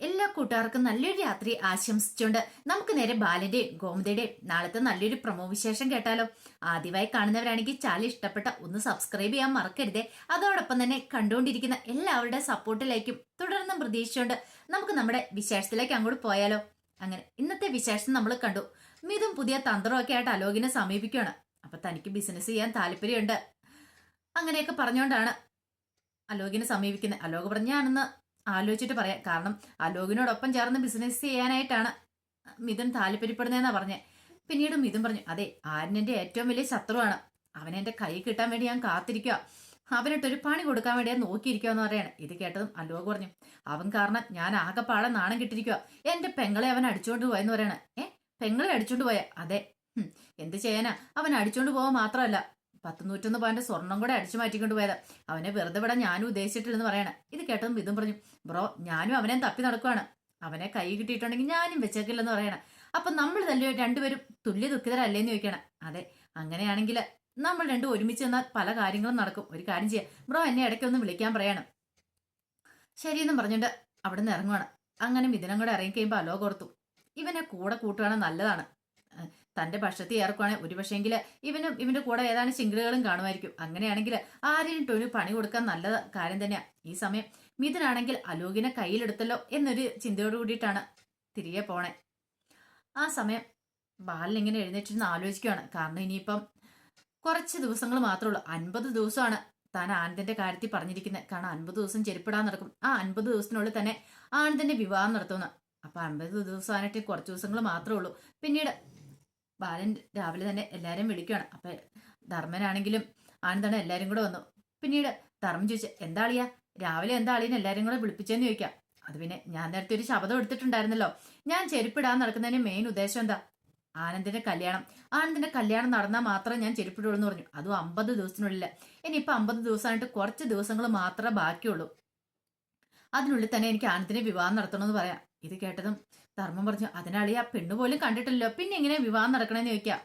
എല്ലാ കൂട്ടുകാർക്കും നല്ലൊരു രാത്രി ആശംസിച്ചുകൊണ്ട് നമുക്ക് നേരെ ബാലന്റെ ഗോമതയുടെ നാളത്തെ നല്ലൊരു പ്രമോ വിശേഷം കേട്ടാലോ. ആദ്യമായി കാണുന്നവരാണെങ്കിൽ ചാനൽ ഇഷ്ടപ്പെട്ട ഒന്ന് സബ്സ്ക്രൈബ് ചെയ്യാൻ മറക്കരുതേ. അതോടൊപ്പം തന്നെ കണ്ടുകൊണ്ടിരിക്കുന്ന എല്ലാവരുടെ സപ്പോർട്ടിലേക്കും തുടർന്നും പ്രതീക്ഷിച്ചുകൊണ്ട് നമുക്ക് നമ്മുടെ വിശേഷത്തിലേക്ക് അങ്ങോട്ട് പോയാലോ. അങ്ങനെ ഇന്നത്തെ വിശേഷം നമ്മൾ കണ്ടു. മിതും പുതിയ തന്ത്രമൊക്കെ ആയിട്ട് അലോകിനെ സമീപിക്കുകയാണ്. അപ്പൊ തനിക്ക് ബിസിനസ് ചെയ്യാൻ താല്പര്യമുണ്ട്. അങ്ങനെയൊക്കെ പറഞ്ഞുകൊണ്ടാണ് അലോകിനെ സമീപിക്കുന്നത്. അലോക് പറഞ്ഞാണെന്ന് ആലോചിച്ചിട്ട് പറയാം. കാരണം അലോകിനോടൊപ്പം ചേർന്ന് ബിസിനസ് ചെയ്യാനായിട്ടാണ് മിഥുൻ താല്പര്യപ്പെടുന്നതെന്നാ പറഞ്ഞേ. പിന്നീട് മിഥുൻ പറഞ്ഞു അതെ ആര്യൻ എന്റെ ഏറ്റവും വലിയ ശത്രുവാണ്. അവൻ എന്റെ കൈ കിട്ടാൻ വേണ്ടി ഞാൻ കാത്തിരിക്കുക അവനിട്ടൊരു പണി കൊടുക്കാൻ വേണ്ടി ഞാൻ നോക്കിയിരിക്കുക എന്ന് പറയാണ്. ഇത് കേട്ടതും അലോക് പറഞ്ഞു അവൻ കാരണം ഞാൻ ആകെപ്പാടെ നാണം കിട്ടിരിക്കുക എന്റെ പെങ്ങളെ അവൻ അടിച്ചുകൊണ്ട് പോയെന്ന് പറയണേ. ഏ പെങ്ങളെ അടിച്ചുകൊണ്ട് പോയ? അതെ. എന്ത് ചെയ്യാനാ? അവൻ അടിച്ചുകൊണ്ട് പോവാൻ മാത്രമല്ല. പത്ത് നൂറ്റൊന്ന് പവന്റെ സ്വർണം കൂടെ അടിച്ചു മാറ്റിക്കൊണ്ട് പോയത്. അവനെ വെറുതെ വിടാൻ ഞാനും ഉദ്ദേശിച്ചിട്ടില്ലെന്ന് പറയണേ. ഇത് കേട്ടതും ഇതും പറഞ്ഞു ബ്രോ ഞാനും അവനെ തപ്പി നടക്കുവാണ്. അവനെ കൈ കിട്ടിയിട്ടുണ്ടെങ്കിൽ ഞാനും വെച്ചേക്കില്ലെന്ന് പറയണേ. അപ്പൊ നമ്മൾ തന്നെ രണ്ടുപേരും തുല്യ ദുഃഖിതരല്ലേന്ന് ചോദിക്കണം. അതെ അങ്ങനെയാണെങ്കിൽ നമ്മൾ രണ്ടും ഒരുമിച്ച് നിന്നാൽ പല കാര്യങ്ങളും നടക്കും. ഒരു കാര്യം ചെയ്യാം. ബ്രോ എന്നെ ഇടയ്ക്കൊന്ന് വിളിക്കാൻ പറയണം. ശരിയെന്നും പറഞ്ഞിട്ട് അവിടെ നിന്ന് ഇറങ്ങുവാണ്. അങ്ങനെ മിഥുനം കൂടെ ഇറങ്ങി കഴിയുമ്പോൾ അലോ കൊടുത്തു. ഇവനെ കൂടെ കൂട്ടുകയാണെങ്കിൽ നല്ലതാണ്. തന്റെ പക്ഷത്തിൽ ഏർക്കുവാണെങ്കിൽ ഒരു പക്ഷേങ്കിൽ ഇവനും ഇവന്റെ കൂടെ ഏതാനും ശിങ്കിളുകളും കാണുമായിരിക്കും. അങ്ങനെയാണെങ്കിൽ ആരെയും ടൊനു പണി കൊടുക്കാൻ നല്ല കാര്യം തന്നെയാ. ഈ സമയം മിഥുനാണെങ്കിൽ അലോകിനെ കയ്യിലെടുത്തല്ലോ എന്നൊരു ചിന്തയോട് കൂടിയിട്ടാണ് തിരികെ പോണേ. ആ സമയം ബാലൻ ഇങ്ങനെ എഴുന്നേറ്റിരുന്ന് ആലോചിക്കുകയാണ് കാരണം ഇനിയിപ്പം കുറച്ച് ദിവസങ്ങൾ മാത്രമേ ഉള്ളൂ. അൻപത് ദിവസമാണ് താൻ ആനന്ദിന്റെ കാര്യത്തിൽ പറഞ്ഞിരിക്കുന്നത്. കാരണം അൻപത് ദിവസം ചെരുപ്പിടാൻ നടക്കും. ആ അൻപത് ദിവസത്തിനുള്ളിൽ തന്നെ ആനന്ദിന്റെ വിവാഹം നടത്തുമെന്ന്. അപ്പൊ അൻപത് ദിവസമായിട്ട് കുറച്ച് ദിവസങ്ങൾ മാത്രമേ ഉള്ളൂ. പിന്നീട് ബാലൻ രാവിലെ തന്നെ എല്ലാരെയും വിളിക്കുകയാണ്. അപ്പൊ ധർമ്മനാണെങ്കിലും ആനന്ദാണ് എല്ലാരും കൂടെ വന്നു. പിന്നീട് ധർമ്മം ചോദിച്ചു എന്താ അളിയാ? രാവിലെ എന്താ അളിയനെ എല്ലാരും കൂടെ വിളിപ്പിച്ചെന്ന് ചോദിക്കാം? അത് പിന്നെ ഞാൻ നേരത്തെ ഒരു ശബ്ദം എടുത്തിട്ടുണ്ടായിരുന്നല്ലോ. ഞാൻ ചെരുപ്പിടാൻ നടക്കുന്നതിന് മെയിൻ ഉദ്ദേശം എന്താ? ആനന്ദിന്റെ കല്യാണം. ആനന്ദിന്റെ കല്യാണം നടന്നാൽ മാത്രം ഞാൻ ചെരുപ്പിടുള്ളൂ എന്ന് പറഞ്ഞു. അതും അമ്പത് ദിവസത്തിനുള്ളിൽ ഇനിയിപ്പോ അമ്പത് ദിവസമായിട്ട് കുറച്ച് ദിവസങ്ങൾ മാത്രമേ ബാക്കിയുള്ളൂ. അതിനുള്ളിൽ തന്നെ എനിക്ക് ആനന്ദിനെ വിവാഹം നടത്തണമെന്ന് പറയാം. ഇത് കേട്ടതും ധർമ്മം പറഞ്ഞു അതിനാളി ആ പെണ്ണ് പോലും കണ്ടിട്ടില്ലല്ലോ. പിന്നെ എങ്ങനെ വിവാഹം നടക്കണമെന്ന് ചോദിക്കാം.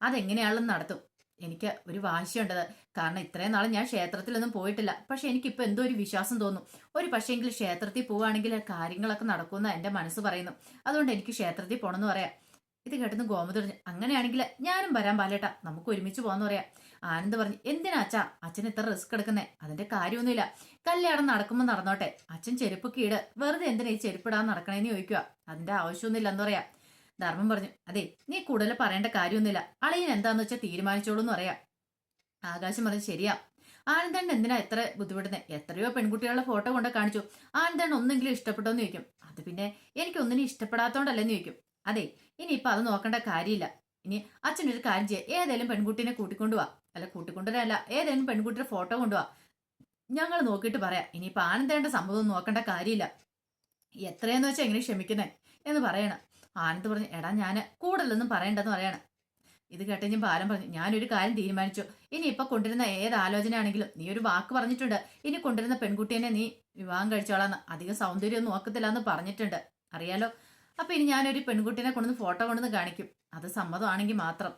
അതെങ്ങനെയാണെന്ന് നടത്തും. എനിക്ക് ഒരു വാശിയുണ്ടത് കാരണം ഇത്രയും നാളെ ഞാൻ ക്ഷേത്രത്തിലൊന്നും പോയിട്ടില്ല. പക്ഷെ എനിക്കിപ്പോൾ എന്തോ ഒരു വിശ്വാസം തോന്നും. ഒരു പക്ഷേങ്കിൽ ക്ഷേത്രത്തിൽ പോവുകയാണെങ്കിൽ കാര്യങ്ങളൊക്കെ നടക്കുമെന്ന് എന്റെ മനസ്സ് പറയുന്നു. അതുകൊണ്ട് എനിക്ക് ക്ഷേത്രത്തിൽ പോകണമെന്ന് പറയാം. ഇത് കേട്ടെന്ന് ഗോമതി പറഞ്ഞു അങ്ങനെയാണെങ്കിൽ ഞാനും വരാൻ പാലേട്ടാ നമുക്ക് ഒരുമിച്ച് പോകാന്ന് പറയാം. ആനന്ദ് പറഞ്ഞു എന്തിനാ അച്ഛാ? അച്ഛൻ ഇത്ര റിസ്ക് എടുക്കുന്നേ? അതിന്റെ കാര്യമൊന്നുമില്ല. കല്യാണം നടക്കുമ്പോൾ നടന്നോട്ടെ. അച്ഛൻ ചെരുപ്പ് കീട്. വെറുതെ എന്തിനാ ഈ ചെരുപ്പിടാൻ നടക്കണേന്ന് ചോദിക്കുക അതിന്റെ ആവശ്യമൊന്നുമില്ല എന്ന് പറയാ. ധർമ്മം പറഞ്ഞു അതെ നീ കൂടുതൽ പറയേണ്ട കാര്യമൊന്നുമില്ല. അളിയൻ എന്താന്ന് വെച്ചാൽ തീരുമാനിച്ചോളൂ എന്ന് പറയാം. ആകാശം പറഞ്ഞു ശരിയാ. ആനന്ദൻ എന്തിനാ എത്ര ബുദ്ധിമുട്ടുന്നത് എത്രയോ പെൺകുട്ടികളുടെ ഫോട്ടോ കൊണ്ട് കാണിച്ചു. ആനന്ദൻ ഒന്നെങ്കിലും ഇഷ്ടപ്പെട്ടോന്ന് ചോദിക്കും. അത് പിന്നെ എനിക്ക് ഒന്നിനും ഇഷ്ടപ്പെടാത്തോണ്ടല്ലെന്ന് ചോദിക്കും. അതെ ഇനിയിപ്പൊ അത് നോക്കേണ്ട കാര്യമില്ല. ഇനി അച്ഛനൊരു കാര്യം ചെയ്യാം. ഏതെങ്കിലും പെൺകുട്ടീനെ കൂട്ടിക്കൊണ്ടുപോവാ അല്ല കൂട്ടിക്കൊണ്ടുവരല്ല ഏതെങ്കിലും പെൺകുട്ടിയുടെ ഫോട്ടോ കൊണ്ടുപോവാ ഞങ്ങൾ നോക്കിയിട്ട് പറയാം. ഇനിയിപ്പോൾ ആനന്ദേണ്ട സംഭവം നോക്കേണ്ട കാര്യമില്ല. എത്രയെന്ന് വെച്ചാൽ എങ്ങനെ ക്ഷമിക്കുന്നേ എന്ന് പറയണം. ആനന്ദ് പറഞ്ഞു എടാ ഞാൻ കൂടുതലൊന്നും പറയണ്ടെന്ന് പറയണം. ഇത് കേട്ട് ഞാൻ ബാലം പറഞ്ഞു. ഞാനൊരു കാര്യം തീരുമാനിച്ചു. ഇനി ഇപ്പൊ കൊണ്ടിരുന്ന ഏത് ആലോചനയാണെങ്കിലും നീ ഒരു വാക്ക് പറഞ്ഞിട്ടുണ്ട്. ഇനി കൊണ്ടിരുന്ന പെൺകുട്ടീനെ നീ വിവാഹം കഴിച്ചോളാന്ന്. അധികം സൗന്ദര്യം നോക്കത്തില്ല എന്ന് പറഞ്ഞിട്ടുണ്ട്. അറിയാലോ? അപ്പൊ ഇനി ഞാനൊരു പെൺകുട്ടീനെ കൊണ്ടുവന്ന് ഫോട്ടോ കൊണ്ടുവന്ന് കാണിക്കും. അത് സമ്മതമാണെങ്കിൽ മാത്രം.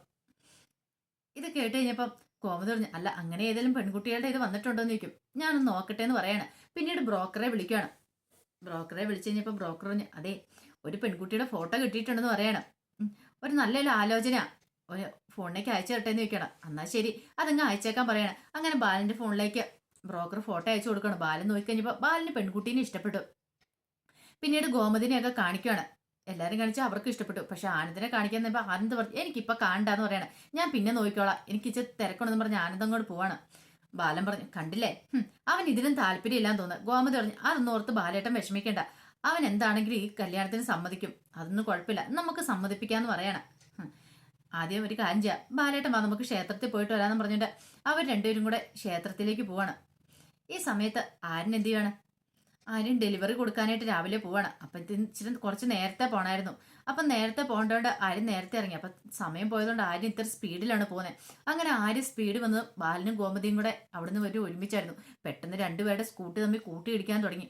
ഇത് കേട്ട് കഴിഞ്ഞപ്പം കോമതി പറഞ്ഞു അല്ല അങ്ങനെ ഏതെങ്കിലും പെൺകുട്ടികളുടെ ഇത് വന്നിട്ടുണ്ടോ എന്ന് ചോദിക്കും. ഞാനൊന്ന് നോക്കട്ടെ എന്ന് പറയാണ്. പിന്നീട് ബ്രോക്കറെ വിളിക്കുകയാണ്. ബ്രോക്കറെ വിളിച്ചു കഴിഞ്ഞപ്പോൾ ബ്രോക്കർ പറഞ്ഞു അതെ ഒരു പെൺകുട്ടിയുടെ ഫോട്ടോ കിട്ടിയിട്ടുണ്ടെന്ന് പറയണം. ഒരു നല്ലൊരു ആലോചന ഒരു ഫോണിലേക്ക് അയച്ചു തരട്ടെ എന്ന് ചോദിക്കണം എന്നാൽ ശരി അതങ്ങ് അയച്ചേക്കാൻ പറയണം. അങ്ങനെ ബാലന്റെ ഫോണിലേക്ക് ബ്രോക്കർ ഫോട്ടോ അയച്ചു കൊടുക്കണം ബാലൻ നോക്കിക്കഴിഞ്ഞപ്പോൾ ബാലിന് പെൺകുട്ടീനെ ഇഷ്ടപ്പെട്ടു. പിന്നീട് ഗോമതിനെയൊക്കെ കാണിക്കുകയാണ്. എല്ലാരും കാണിച്ച് അവർക്ക് ഇഷ്ടപ്പെട്ടു. പക്ഷെ ആനന്ദിനെ കാണിക്കാൻ നിന്നപ്പോ ആനന്ദ് പറഞ്ഞു എനിക്കിപ്പൊ കാണണ്ടെന്ന് പറയണേ. ഞാൻ പിന്നെ നോക്കിക്കോളാം. എനിക്ക് ഇച്ചിരി തിരക്കണമെന്ന് പറഞ്ഞ് ആനന്ദം അങ്ങോട്ട് പോവാണ്. ബാലൻ പറഞ്ഞു കണ്ടില്ലേ? അവൻ ഇതിനും താല്പര്യം ഇല്ലാന്ന് തോന്നുന്നു. ഗോമതി പറഞ്ഞു അതൊന്നും ഓർത്ത് ബാലേട്ടൻ വിഷമിക്കേണ്ട. അവൻ എന്താണെങ്കിലും ഈ കല്യാണത്തിന് സമ്മതിക്കും. അതൊന്നും കുഴപ്പമില്ല. നമുക്ക് സമ്മതിപ്പിക്കാന്ന് പറയണം. ആദ്യം ഒരു കാര്യം ചെയ്യാം. ബാലേട്ടൻ വാ നമുക്ക് ക്ഷേത്രത്തിൽ പോയിട്ട് വരാമെന്ന് പറഞ്ഞിട്ട് അവർ രണ്ടുപേരും കൂടെ ക്ഷേത്രത്തിലേക്ക് പോവാണ്. ഈ സമയത്ത് ആരൻ എന്ത് ചെയ്യാണ്? ആര്യൻ ഡെലിവറി കൊടുക്കാനായിട്ട് രാവിലെ പോവാണ്. അപ്പം ഇച്ചിരി കുറച്ച് നേരത്തെ പോണായിരുന്നു. അപ്പം നേരത്തെ പോകേണ്ടതുകൊണ്ട് ആരും നേരത്തെ ഇറങ്ങി. അപ്പം സമയം പോയതുകൊണ്ട് ആരും ഇത്ര സ്പീഡിലാണ് പോകുന്നത് അങ്ങനെ ആര് സ്പീഡ് വന്ന് ബാലനും ഗോമതിയും കൂടെ അവിടുന്ന് ഒരു ഒരുമിച്ചായിരുന്നു. പെട്ടെന്ന് രണ്ടുപേരുടെ സ്കൂട്ടി തമ്മിൽ കൂട്ടിയിടിക്കാൻ തുടങ്ങി.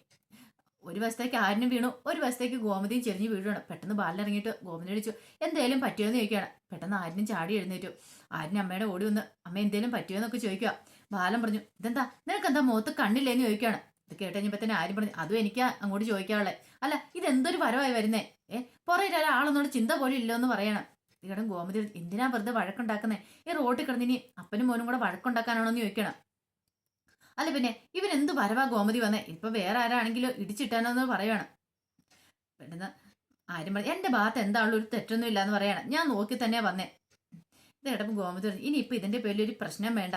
ഒരു വശത്തേക്ക് ആരിനും വീണു ഒരു വശത്തേക്ക് ഗോമതിയും ചെരിഞ്ഞ് വീഴുകയാണ് പെട്ടെന്ന് ബാലൻ ഇറങ്ങിയിട്ട് ഗോമതി അടിച്ചു എന്തേലും പറ്റിയോന്ന് ചോദിക്കുകയാണ്. പെട്ടെന്ന് ആരിനും ചാടി എഴുന്നേറ്റു. ആരിനും അമ്മയുടെ ഓടി വന്ന് അമ്മ എന്തേലും പറ്റിയോ എന്നൊക്കെ ചോദിക്കുക. ബാലൻ പറഞ്ഞു ഇതെന്താ? നിനക്ക് എന്താ മുഖത്ത് കണ്ണില്ലേന്ന് ചോദിക്കുകയാണ്. ഇത് കേട്ട് കഴിഞ്ഞപ്പോ ആരും പറഞ്ഞു അതും എനിക്ക് അങ്ങോട്ട് ചോദിക്കാനുള്ളത് അല്ല ഇതെന്തൊരു വരവായി വരുന്നേ? ഏ പുറകിൽ ഒരാളൊന്നോട് ചിന്ത പോലും ഇല്ലെന്ന് പറയണം. ഇടം ഗോമതി എന്തിനാ വെറുതെ വഴക്കുണ്ടാക്കുന്നേ? ഈ റോട്ടിൽ കിടന്നിനി അപ്പനും മോനും കൂടെ വഴക്കുണ്ടാക്കാനാണോ എന്ന് ചോദിക്കണം. അല്ല പിന്നെ ഇവൻ എന്ത് വരവാ ഗോമതി വന്നേ? ഇപ്പൊ വേറെ ആരാണെങ്കിലും ഇടിച്ചിട്ടാനോന്ന് പറയണം. പെട്ടെന്ന് ആരും പറയും എന്റെ ഭാഗത്ത് എന്താണല്ലോ ഒരു തെറ്റൊന്നും ഇല്ലാന്ന് പറയണം. ഞാൻ നോക്കി തന്നെയാ വന്നേ. ഇത് കേട്ടപ്പോൾ ഗോമതി പറഞ്ഞു ഇപ്പൊ ഇതിന്റെ പേരിൽ ഒരു പ്രശ്നം വേണ്ട.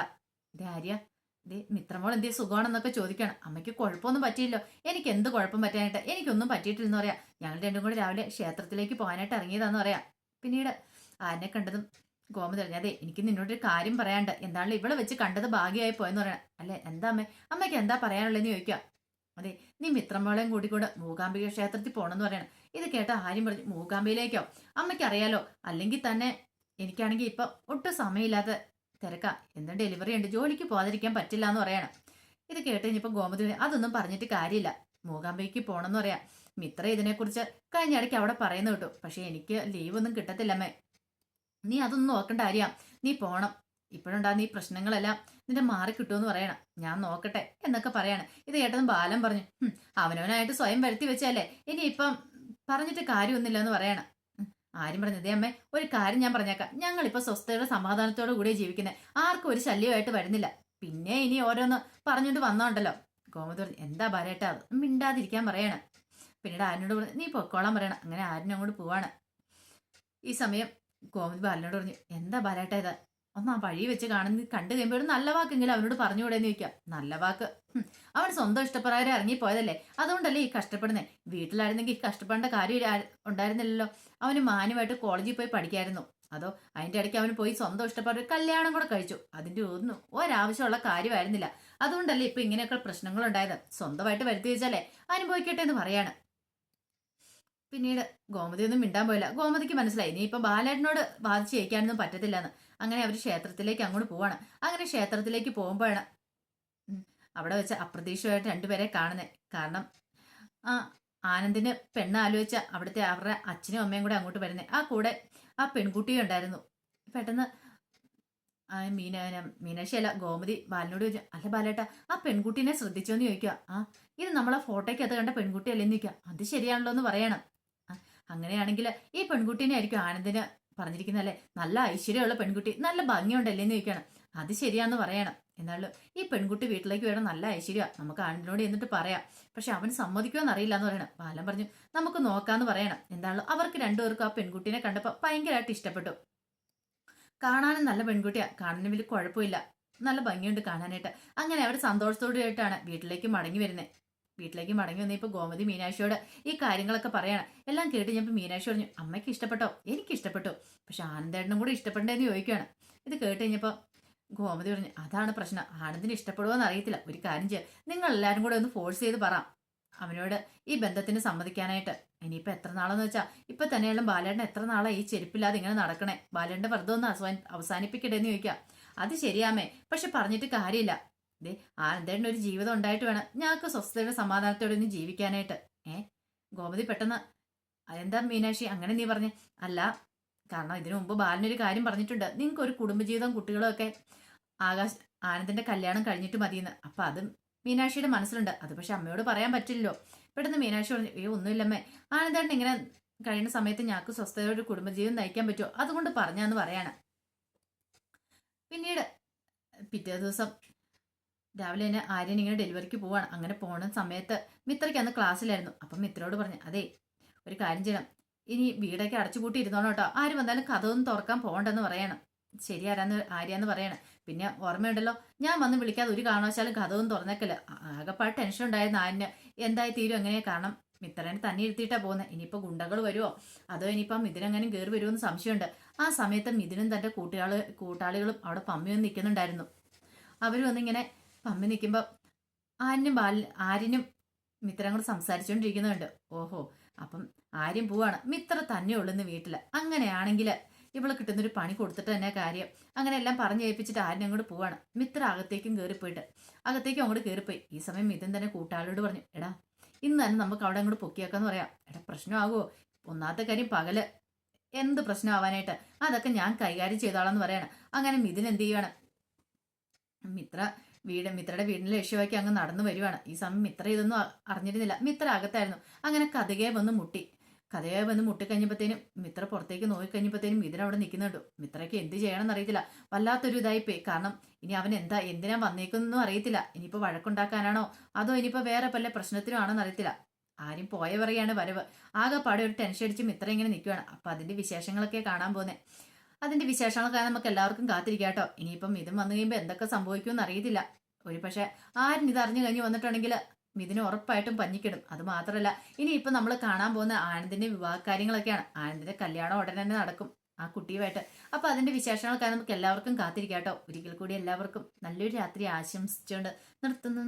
ഇത് ആര്യ ഇത് മിത്രമോൾ എന്തേ സുഖമാണെന്നൊക്കെ ചോദിക്കണം അമ്മയ്ക്ക് കുഴപ്പമൊന്നും പറ്റിയില്ലോ. എനിക്ക് എന്ത് കുഴപ്പം പറ്റാനായിട്ട്? എനിക്കൊന്നും പറ്റിയിട്ടില്ലെന്ന് പറയാം. ഞങ്ങൾ രണ്ടും കൂടി രാവിലെ ക്ഷേത്രത്തിലേക്ക് പോകാനായിട്ട് ഇറങ്ങിയതാന്ന് പറയാം. പിന്നീട് ആനെ കണ്ടതും ഗോമതി പറഞ്ഞു അതെ എനിക്ക് നിന്നോടൊരു കാര്യം പറയാണ്ട് എന്താണല്ലോ ഇവളെ വെച്ച് കണ്ടത് ഭാഗ്യമായി പോയെന്ന് പറയണം. അല്ലെ എന്താ അമ്മേ? അമ്മയ്ക്ക് എന്താ പറയാനുള്ളതെന്ന് ചോദിക്കാം. അതെ നീ മിത്രമോളെയും കൂടെ മൂകാംബിക ക്ഷേത്രത്തിൽ പോകണമെന്ന് പറയണം. ഇത് കേട്ട ആര്യം പറഞ്ഞു മൂകാംബിയിലേക്കോ? അമ്മയ്ക്ക് അറിയാലോ അല്ലെങ്കിൽ തന്നെ എനിക്കാണെങ്കിൽ ഇപ്പൊ ഒട്ടും സമയമില്ലാത്ത തിരക്കാ. എന്താ ഡെലിവറി ഉണ്ട്? ജോലിക്ക് പോകാതിരിക്കാൻ പറ്റില്ല എന്ന് പറയണം. ഇത് കേട്ട് കഴിഞ്ഞപ്പോൾ ഗോമതി അതൊന്നും പറഞ്ഞിട്ട് കാര്യമില്ല. മൂകാംബിക്ക് പോകണമെന്ന് പറയാം. മിത്ര ഇതിനെക്കുറിച്ച് കഴിഞ്ഞ ഇടയ്ക്ക് അവിടെ പറയുന്നു കേട്ടു. പക്ഷെ എനിക്ക് ലീവ് ഒന്നും കിട്ടത്തില്ലമ്മേ നീ അതൊന്നും നോക്കണ്ട അറിയാം നീ പോണം. ഇപ്പോഴുണ്ടാകുന്ന ഈ പ്രശ്നങ്ങളെല്ലാം നിന്റെ മാറി കിട്ടുമെന്ന് പറയണം. ഞാൻ നോക്കട്ടെ എന്നൊക്കെ പറയാണ്. ഇത് കേട്ടതും ബാലൻ പറഞ്ഞു "ഹും, അവനവനായിട്ട് സ്വയം വരുത്തി വെച്ചല്ലേ ഇനി ഇപ്പം പറഞ്ഞിട്ട് കാര്യമൊന്നുമില്ല എന്ന് പറയണം. ആരും പറഞ്ഞു ഇതേ അമ്മേ ഒരു കാര്യം ഞാൻ പറഞ്ഞേക്കാം. ഞങ്ങളിപ്പോ സ്വസ്ഥയുടെ സമാധാനത്തോടു കൂടെ ജീവിക്കുന്നത് ആർക്കും ഒരു ശല്യമായിട്ട് വരുന്നില്ല. പിന്നെ ഇനി ഓരോന്ന് പറഞ്ഞുകൊണ്ട് വന്നോണ്ടല്ലോ. ഗോമതി പറഞ്ഞു എന്താ പറയട്ടെ അത് മിണ്ടാതിരിക്കാൻ പറയണം. പിന്നീട് ആരിനോട് പറഞ്ഞു നീ പൊക്കോളാൻ പറയണം. അങ്ങനെ ആരിനും അങ്ങോട്ട് പോവാണ്. ഈ സമയം ഗോമതി ബാലനോട് പറഞ്ഞു എന്താ ബാലേട്ടാ ഇത്? ഒന്ന് ആ വഴി വെച്ച് കാണുന്ന കണ്ടു കഴിയുമ്പോൾ നല്ല വാക്കെങ്കിലും അവനോട് പറഞ്ഞുകൂടെന്ന് ചോദിക്കാം. നല്ല വാക്ക്. അവൻ സ്വന്തം ഇഷ്ടപ്രകാരം ഇറങ്ങിപ്പോയതല്ലേ അതുകൊണ്ടല്ലേ ഈ കഷ്ടപ്പെടുന്നത് വീട്ടിലായിരുന്നെങ്കിൽ കഷ്ടപ്പെടേണ്ട കാര്യം ഉണ്ടായിരുന്നില്ലല്ലോ. അവന് മാന്യമായിട്ട് കോളേജിൽ പോയി പഠിക്കായിരുന്നു. അതോ അതിന്റെ ഇടയ്ക്ക് അവന് പോയി സ്വന്തം ഇഷ്ടപ്പെട്ട കല്യാണം കൂടെ കഴിച്ചു. അതിന്റെ ഒന്നും ഒരാവശ്യമുള്ള കാര്യമായിരുന്നില്ല. അതുകൊണ്ടല്ലേ ഇപ്പം ഇങ്ങനെയൊക്കെ പ്രശ്നങ്ങളുണ്ടായത്? സ്വന്തമായിട്ട് വരുത്തി വെച്ചാലേ അനുഭവിക്കട്ടെ എന്ന് പറയാണ്. പിന്നീട് ഗോമതി ഒന്നും മിണ്ടാൻ പോയില്ല. ഗോമതിക്ക് മനസ്സിലായി. നീ ഇപ്പൊ ബാലേട്ടനോട് ബാധിച്ച് ജയിക്കാനൊന്നും പറ്റത്തില്ലെന്ന്. അങ്ങനെ അവർ ക്ഷേത്രത്തിലേക്ക് അങ്ങോട്ട് പോവാണ്. അങ്ങനെ ക്ഷേത്രത്തിലേക്ക് പോകുമ്പോഴാണ് അവിടെ വെച്ച് അപ്രതീക്ഷിതമായിട്ട് രണ്ടുപേരെ കാണുന്നത് കാരണം ആ ആനന്ദിന് പെണ്ണ് ആലോചിച്ച അവിടുത്തെ അവരുടെ അച്ഛനും അമ്മയും കൂടെ അങ്ങോട്ട് വരുന്നത് ആ കൂടെ ആ പെൺകുട്ടിയും ഉണ്ടായിരുന്നു. പെട്ടെന്ന് മീന മീനാക്ഷി അല്ല ഗോമതി ബാലനോട് ചോദിച്ചു അല്ല ബാലേട്ട ആ പെൺകുട്ടീനെ ശ്രദ്ധിച്ചോന്ന് ചോദിക്കുക ആ ഇത് നമ്മളെ ഫോട്ടോയ്ക്ക് അത് കണ്ട പെൺകുട്ടി അല്ലെന്ന് ചോദിക്കുക അത് ശരിയാണല്ലോ എന്ന് പറയണം. അങ്ങനെയാണെങ്കിൽ ഈ പെൺകുട്ടീനെ ആയിരിക്കും ആനന്ദിന് പറഞ്ഞിരിക്കുന്നല്ലേ നല്ല ഐശ്വര്യമുള്ള പെൺകുട്ടി നല്ല ഭംഗിയുണ്ടല്ലേ എന്ന് ചോദിക്കണം അത് ശരിയാന്ന് പറയണം. എന്നാലും ഈ പെൺകുട്ടി വീട്ടിലേക്ക് വേണം നല്ല ഐശ്വര്യ. നമുക്ക് ആണിനോട് എന്നിട്ട് പറയാം. പക്ഷെ അവൻ സമ്മതിക്കുമെന്ന് അറിയില്ല എന്ന് പറയണം. ബാലൻ പറഞ്ഞു നമുക്ക് നോക്കാന്ന് പറയണം. എന്താണല്ലോ അവർക്ക് രണ്ടുപേർക്കും ആ പെൺകുട്ടീനെ കണ്ടപ്പോൾ ഭയങ്കരമായിട്ട് ഇഷ്ടപ്പെട്ടു. കാണാനും നല്ല പെൺകുട്ടിയാ. കാണാനും വലിയ കുഴപ്പമില്ല. നല്ല ഭംഗിയുണ്ട് കാണാനായിട്ട്. അങ്ങനെ അവർ സന്തോഷത്തോടെ ആയിട്ടാണ് വീട്ടിലേക്ക് മടങ്ങി വരുന്നത്. വീട്ടിലേക്ക് മടങ്ങി വന്നപ്പോൾ ഗോമതി മീനാക്ഷിയോട് ഈ കാര്യങ്ങളൊക്കെ പറയണം. എല്ലാം കേട്ട് ഞാൻ മീനാക്ഷി പറഞ്ഞു അമ്മയ്ക്ക് ഇഷ്ടപ്പെട്ടോ? എനിക്ക് ഇഷ്ടപ്പെട്ടു. പക്ഷെ ആനന്ദേട്ടനും കൂടെ ഇഷ്ടപ്പെട്ടേന്ന് ചോദിക്കുകയാണ്. ഇത് കേട്ട് കഴിഞ്ഞപ്പോൾ ഗോമതി പറഞ്ഞു അതാണ് പ്രശ്നം. ആനന്ദിന് ഇഷ്ടപ്പെടുവോന്ന് അറിയത്തില്ല. ഒരു കാര്യം ചെയ്യുക നിങ്ങൾ എല്ലാവരും കൂടെ ഒന്ന് ഫോഴ്സ് ചെയ്ത് പറ. അവനോട് ഈ ബന്ധത്തിന് സമ്മതിക്കാനായിട്ട്. ഇനിയിപ്പോൾ എത്ര നാളെന്ന് വെച്ചാൽ ഇപ്പൊ തന്നെയുള്ള ബാലേട്ടൻ എത്ര നാളെ ഈ ചെരുപ്പില്ലാതെ ഇങ്ങനെ നടക്കണേ? ബാലേട്ടന്റെ വെറുതെ ഒന്ന് അവസാനിപ്പിക്കട്ടെ എന്ന് ചോദിക്കാം. അത് ശരിയാമേ പക്ഷെ പറഞ്ഞിട്ട് കാര്യമില്ല. ദേ എന്തേണ്ട ഒരു ജീവിതം ഉണ്ടായിട്ട് വേണം. ഞങ്ങൾക്ക് സ്വസ്ഥതയുടെ സമാധാനത്തോടെ ഒന്ന് ജീവിക്കാനായിട്ട്. ഏ ഗോമതി പെട്ടെന്ന് അതെന്താ മീനാക്ഷി അങ്ങനെ നീ പറഞ്ഞേ? അല്ല കാരണം ഇതിനു മുമ്പ് ബാലനൊരു കാര്യം പറഞ്ഞിട്ടുണ്ട്. നിങ്ങൾക്ക് ഒരു കുടുംബജീവിതം കുട്ടികളും ഒക്കെ ആകാശ് ആനന്ദിന്റെ കല്യാണം കഴിഞ്ഞിട്ട് മതിയെന്ന്. അപ്പൊ അത് മീനാക്ഷിയുടെ മനസ്സിലുണ്ട്. അത് പക്ഷെ അമ്മയോട് പറയാൻ പറ്റില്ലല്ലോ. പെട്ടെന്ന് മീനാക്ഷി പറഞ്ഞു ഏ ഒന്നുമില്ലമ്മേ. ആനന്ദേട്ടൻ ഇങ്ങനെ കഴിയുന്ന സമയത്ത് ഞങ്ങൾക്ക് സ്വസ്ഥതയോടെ കുടുംബജീവിതം നയിക്കാൻ പറ്റുമോ? അതുകൊണ്ട് പറഞ്ഞാന്ന് പറയാണ്. പിന്നീട് പിറ്റേ ദിവസം രാവിലെ തന്നെ ആര്യൻ ഇങ്ങനെ ഡെലിവറിക്ക് പോവാണ്. അങ്ങനെ പോണ സമയത്ത് മിത്രയ്ക്ക് അന്ന് ക്ലാസ്സിലായിരുന്നു. അപ്പം മിത്രയോട് പറഞ്ഞു അതെ ഒരു കാര്യം ചെയ്യണം. ഇനി വീടൊക്കെ അടച്ചുപൂട്ടി ഇരുന്നോണം കേട്ടോ. ആര് വന്നാലും കഥയൊന്നും തുറക്കാൻ പോകണ്ടെന്ന് പറയണം. ശരി ആരാന്ന് ആര്യാന്ന് പറയണം. പിന്നെ ഓർമ്മയുണ്ടല്ലോ ഞാൻ വന്ന് വിളിക്കാതെ ഒരു കാരണവശാലും കഥവും തുറന്നേക്കല്ല ആകെപ്പാട് ടെൻഷൻ ഉണ്ടായിരുന്നു ആരിന് എന്തായി തീരും എങ്ങനെയാ കാരണം മിത്രനെ തന്നെ ഇരുത്തിയിട്ടാ പോകുന്നത് ഇനിയിപ്പോൾ ഗുണ്ടകൾ വരുമോ അതോ ഇനിയിപ്പം മിഥുനെങ്ങാനും കയറി വരുമെന്ന് സംശയമുണ്ട്. ആ സമയത്ത് മിഥുനും തന്റെ കൂട്ടുകാൾ കൂട്ടാളികളും അവിടെ പമ്മിയൊന്നും നിൽക്കുന്നുണ്ടായിരുന്നു അവർ വന്നിങ്ങനെ പമ്മി നിൽക്കുമ്പോൾ ആരിനും ബാല ആര്യനും മിത്രം കൂടെ സംസാരിച്ചുകൊണ്ടിരിക്കുന്നുണ്ട് ഓഹോ അപ്പം ആര്യം പോവാണ്. മിത്ര തന്നെ ഉള്ളുന്ന വീട്ടിൽ. അങ്ങനെയാണെങ്കിൽ ഇവൾ കിട്ടുന്നൊരു പണി കൊടുത്തിട്ട് തന്നെ കാര്യം. അങ്ങനെ എല്ലാം പറഞ്ഞു ഏൽപ്പിച്ചിട്ട് ആരും അങ്ങോട്ട് പോവാണ്. മിത്ര അകത്തേക്കും കയറിപ്പോയിട്ട്. അകത്തേക്കും അങ്ങോട്ട് കയറിപ്പോയി. ഈ സമയം മിഥുൻ തന്നെ കൂട്ടാളിയോട് പറഞ്ഞു എടാ ഇന്ന് തന്നെ നമുക്ക് അവിടെ അങ്ങോട്ട് പൊക്കിയേക്കാന്ന് പറയാം. എടാ പ്രശ്നമാകുമോ ഒന്നാമത്തെ കാര്യം പകൽ. എന്ത് പ്രശ്നമാവാനായിട്ട്? അതൊക്കെ ഞാൻ കൈകാര്യം ചെയ്തോളാന്ന് പറയണം. അങ്ങനെ മിഥുൻ എന്ത് ചെയ്യാണ് മിത്ര വീട് മിത്രയുടെ വീടിന് ലക്ഷ്യമാക്കി അങ്ങ് നടന്നു വരുവാണ്. ഈ സമയം മിത്ര ഇതൊന്നും അറിഞ്ഞിരുന്നില്ല. മിത്ര അകത്തായിരുന്നു. അങ്ങനെ കഥകയെ വന്ന് മുട്ടി. കഥയെ വന്ന് മുട്ടിക്കഴിഞ്ഞപ്പോഴത്തേനും മിത്ര പുറത്തേക്ക് നോക്കിക്കഴിഞ്ഞപ്പോഴത്തേനും മിഥുൻ അവിടെ നിൽക്കുന്നുണ്ട്. മിത്രയ്ക്ക് എന്ത് ചെയ്യണമെന്ന് അറിയത്തില്ല വല്ലാത്തൊരു ഇതായി പോയി. കാരണം ഇനി അവൻ എന്താ എന്തിനാ വന്നേക്കുന്നൊന്നും അറിയത്തില്ല. ഇനിയിപ്പോൾ വഴക്കുണ്ടാക്കാനാണോ? അതോ ഇനിയിപ്പോൾ വേറെ പല പ്രശ്നത്തിനാണോ ആണെന്ന് അറിയത്തില്ല. ആരും പോയവറിയാണ് വരവ്. ആകെ പാടെ ഒരു ടെൻഷൻ അടിച്ച് മിത്ര ഇങ്ങനെ നിൽക്കുകയാണ് അപ്പം അതിന്റെ വിശേഷങ്ങളൊക്കെ കാണാൻ പോകുന്നത് അതിന്റെ വിശേഷങ്ങളൊക്കെ നമുക്ക് എല്ലാവർക്കും കാത്തിരിക്കാട്ടോ ഇനിയിപ്പം ഇതും വന്നു കഴിയുമ്പോൾ എന്തൊക്കെ സംഭവിക്കുമെന്ന് അറിയത്തില്ല. ഒരു പക്ഷെ ആരും ഇത് അറിഞ്ഞു കഴിഞ്ഞ് വന്നിട്ടുണ്ടെങ്കിൽ ഇതിന് ഉറപ്പായിട്ടും പഞ്ഞിക്കിടും. അത് മാത്രമല്ല ഇനി ഇപ്പം നമ്മൾ കാണാൻ പോകുന്ന ആനന്ദിന്റെ വിവാഹ കാര്യങ്ങളൊക്കെയാണ് ആനന്ദിന്റെ കല്യാണം ഉടനെ തന്നെ നടക്കും ആ കുട്ടിയുമായിട്ട്. അപ്പൊ അതിന്റെ വിശേഷങ്ങളൊക്കെ നമുക്ക് എല്ലാവർക്കും കാത്തിരിക്കാട്ടോ ഒരിക്കൽ കൂടി എല്ലാവർക്കും നല്ലൊരു രാത്രി ആശംസിച്ചുകൊണ്ട് നിർത്തുന്നു.